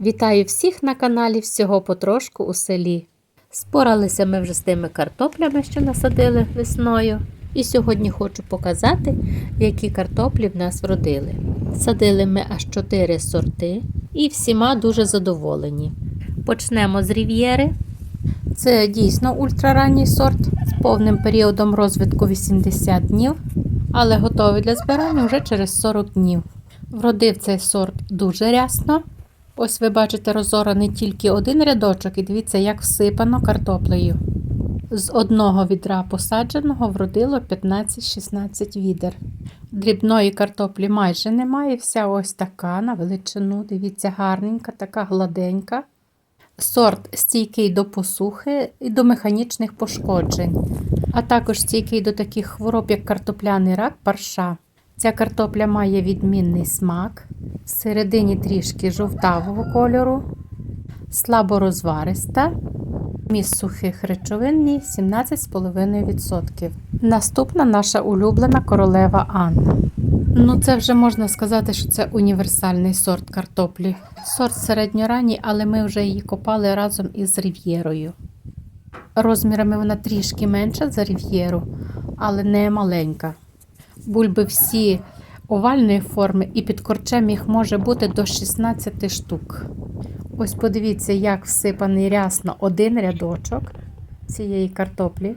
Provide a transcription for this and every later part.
Вітаю всіх на каналі Всього потрошку у селі. Споралися ми вже з тими картоплями, що насадили весною. І сьогодні хочу показати, які картоплі в нас вродили. Садили ми аж 4 сорти і всіма дуже задоволені. Почнемо з рів'єри. Це дійсно ультраранній сорт з повним періодом розвитку 80 днів, але готовий для збирання вже через 40 днів. Вродив цей сорт дуже рясно. Ось ви бачите розораний тільки один рядочок, і дивіться, як всипано картоплею. З одного відра посадженого вродило 15-16 відер. Дрібної картоплі майже немає, вся ось така на величину. Дивіться, гарненька, така гладенька. Сорт стійкий до посухи і до механічних пошкоджень, а також стійкий до таких хвороб, як картопляний рак, парша. Ця картопля має відмінний смак, всередині трішки жовтавого кольору, слабо розвариста, міст сухих речовин 17,5%. Наступна наша улюблена королева Анна. Ну, це вже можна сказати, що це універсальний сорт картоплі. Сорт середньоранній, але ми вже її копали разом із рів'єрою. Розмірами вона трішки менша за рів'єру, але не маленька. Бульби всі овальної форми, і під корчем їх може бути до 16 штук. Ось подивіться, як всипаний рясно один рядочок цієї картоплі.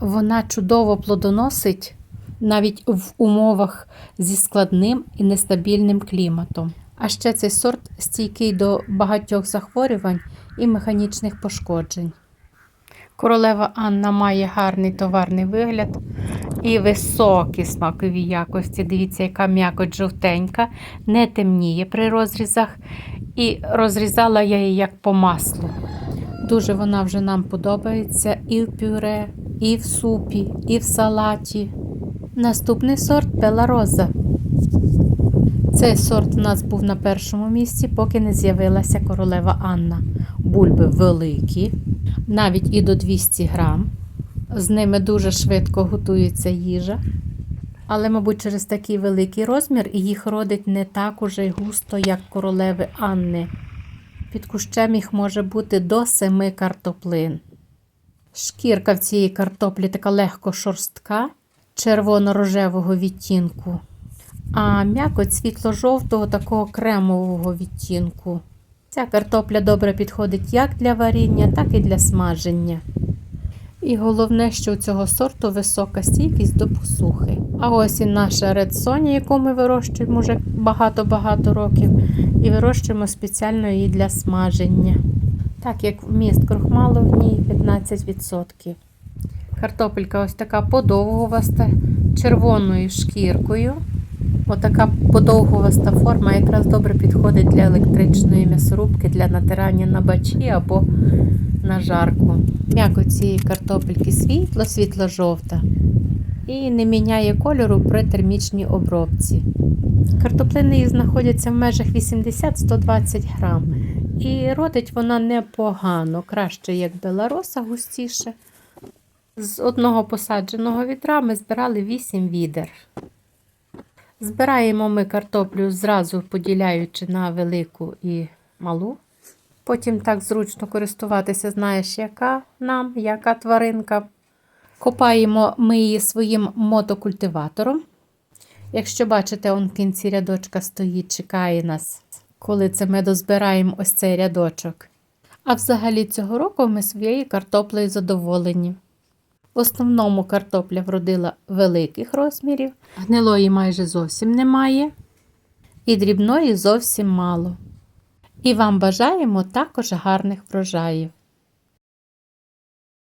Вона чудово плодоносить навіть в умовах зі складним і нестабільним кліматом. А ще цей сорт стійкий до багатьох захворювань і механічних пошкоджень. Королева Анна має гарний товарний вигляд і високі смакові якості. Дивіться, яка м'якоть жовтенька, не темніє при розрізах. І розрізала я її як по маслу. Дуже вона вже нам подобається і в пюре, і в супі, і в салаті. Наступний сорт Белароза. Цей сорт у нас був на першому місці, поки не з'явилася королева Анна. Бульби великі, навіть і до 200 грам. З ними дуже швидко готується їжа. Але, мабуть, через такий великий розмір їх родить не так уже густо, як королеви Анни. Під кущем їх може бути до 7 картоплин. Шкірка в цієї картоплі така легко шорстка, червоно-рожевого відтінку, а м'якоть світло-жовтого такого кремового відтінку. Ця картопля добре підходить як для варіння, так і для смаження. І головне, що у цього сорту висока стійкість до посухи. А ось і наша Red Sonia, яку ми вирощуємо вже багато-багато років, і вирощуємо спеціально її для смаження. Так як вміст крохмалу в ній 15%. Картопелька ось така подовгуваста, червоною шкіркою. Отака подовгуваста форма якраз добре підходить для електричної м'ясорубки, для натирання на бачі або на жарку. М'яко цієї картопельки світло, світло-жовта і не міняє кольору при термічній обробці. Картоплини знаходяться в межах 80-120 грам. І родить вона непогано, краще, як белароса, густіше. З одного посадженого відра ми збирали 8 відер. Збираємо ми картоплю зразу поділяючи на велику і малу. Потім так зручно користуватися, знаєш, яка нам, яка тваринка. Копаємо ми її своїм мотокультиватором. Якщо бачите, он в кінці рядочка стоїть, чекає нас, коли це ми дозбираємо ось цей рядочок. А взагалі цього року ми своєю картоплею задоволені. В основному картопля вродила великих розмірів, гнилої майже зовсім немає, і дрібної зовсім мало. І вам бажаємо також гарних врожаїв.